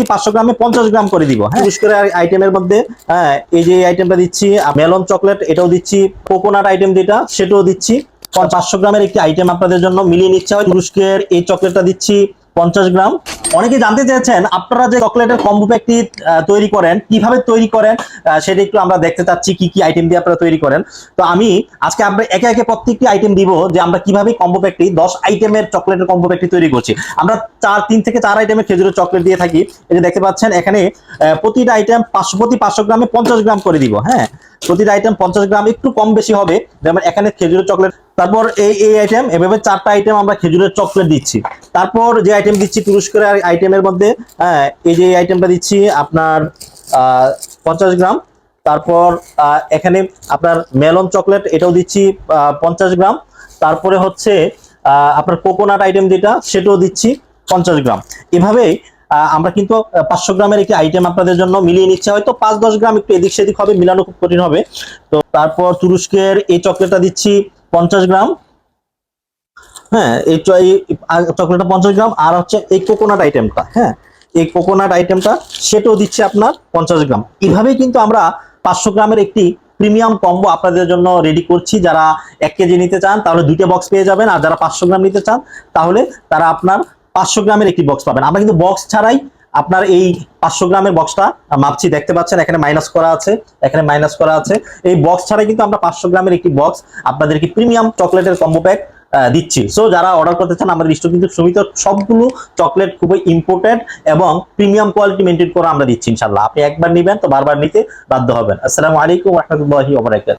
প্রতি পাঁচশো গ্রামে পঞ্চাশ গ্রাম করে দিব হ্যাঁ? বিশেষ করে আইটেমের মধ্যে হ্যাঁ এই যে আইটেমটা দিচ্ছি মেলন চকলেট এটাও দিচ্ছি কোকোনাট আইটেম যেটা, সেটাও দিচ্ছি। পাঁচশো গ্রামের একটি আইটেম আপনাদের জন্য মিলিয়ে নিচ্ছে হয়। এই চকলেটটা দিচ্ছি পঞ্চাশ গ্রাম। অনেকে জানতে চেয়েছেন, আপনারা যে চকলেটের কম্বো প্যাকটি তৈরি করেন, কীভাবে তৈরি করেন সেটা একটু আমরা দেখতে চাচ্ছি, কি কি আইটেম দিয়ে আপনারা তৈরি করেন। তো আমি আজকে আমরা একে একে প্রত্যেকটি আইটেম দিব যে আমরা কীভাবে কম্বো প্যাকটি দশ আইটেমের চকলেটের কম্বো প্যাকটি তৈরি করছি। আমরা চার, তিন থেকে চার আইটেমের খেজুরের চকলেট দিয়ে থাকি। এই যে দেখতে পাচ্ছেন, এখানে প্রতিটা আইটেম পাঁচশো প্রতি পাঁচশো গ্রামে পঞ্চাশ গ্রাম করে দিব হ্যাঁ? প্রতিটা আইটেম পঞ্চাশ গ্রাম, একটু কম বেশি হবে, যেমন এখানে খেজুরের চকলেট তারপর এই এই আইটেম এভাবে চারটা আইটেম আমরা খেজুরের চকলেট দিচ্ছি। তারপর যে আইটেম দিচ্ছি তুরস্কের আইটেমের মধ্যে হ্যাঁ এই যে আইটেমটা দিচ্ছি, আপনার পঞ্চাশ গ্রাম। তারপর এখানে আপনার মেলন চকলেট এটাও দিচ্ছি পঞ্চাশ গ্রাম। তারপরে হচ্ছে আপনার কোকোনাট আইটেম যেটা, সেটাও দিচ্ছি, পঞ্চাশ গ্রাম। এভাবেই আমরা কিন্তু পাঁচশো গ্রামের একটি আইটেম আপনাদের জন্য মিলিয়ে নিচ্ছে। হয়তো পাঁচ, দশ গ্রাম একটু এদিক সেদিক হবে, মিলানো খুব কঠিন হবে। তো তারপর তুরস্কের এই চকলেটটা দিচ্ছি, পঞ্চাশ গ্রাম। হ্যাঁ এই চকলেটটা পঞ্চাশ গ্রাম আর হচ্ছে এই কোকোনাট আইটেমটা হ্যাঁ এই কোকোনাট আইটেমটা সেটাও দিচ্ছে আপনার পঞ্চাশ গ্রাম। এইভাবেই কিন্তু আমরা পাঁচশো গ্রামের একটি প্রিমিয়াম কম্বো আপনাদের জন্য রেডি করছি। যারা এক কেজি নিতে চান, তাহলে দুইটা বক্স পেয়ে যাবেন, আর যারা পাঁচশো গ্রাম নিতে চান, তাহলে তারা আপনার পাঁচশো গ্রামের একটি বক্স পাবেন। আমরা কিন্তু বক্স ছাড়াই আপনার এই পাঁচশো গ্রামের বক্সটা মাপছি। দেখতে পাচ্ছেন, এখানে মাইনাস করা আছে, এখানে মাইনাস করা আছে। এই বক্স ছাড়াই কিন্তু আমরা পাঁচশো গ্রামের একটি বক্স আপনাদেরকে প্রিমিয়াম চকলেটের কম্বো প্যাক দিচ্ছি। সো যারা অর্ডার করতে চান, আমাদের ইষ্ট কিন্তু সুমিত সবগুলো চকলেট খুবই ইম্পর্টেন্ট এবং প্রিমিয়াম কোয়ালিটি মেনটেন করে আমরা দিচ্ছি ইনশাল্লাহ আপনি একবার নেবেন, তো বারবার নিতে বাধ্য হবেন। আসসালামু আলাইকুম রহমতুল্লাহি ওবরাকাত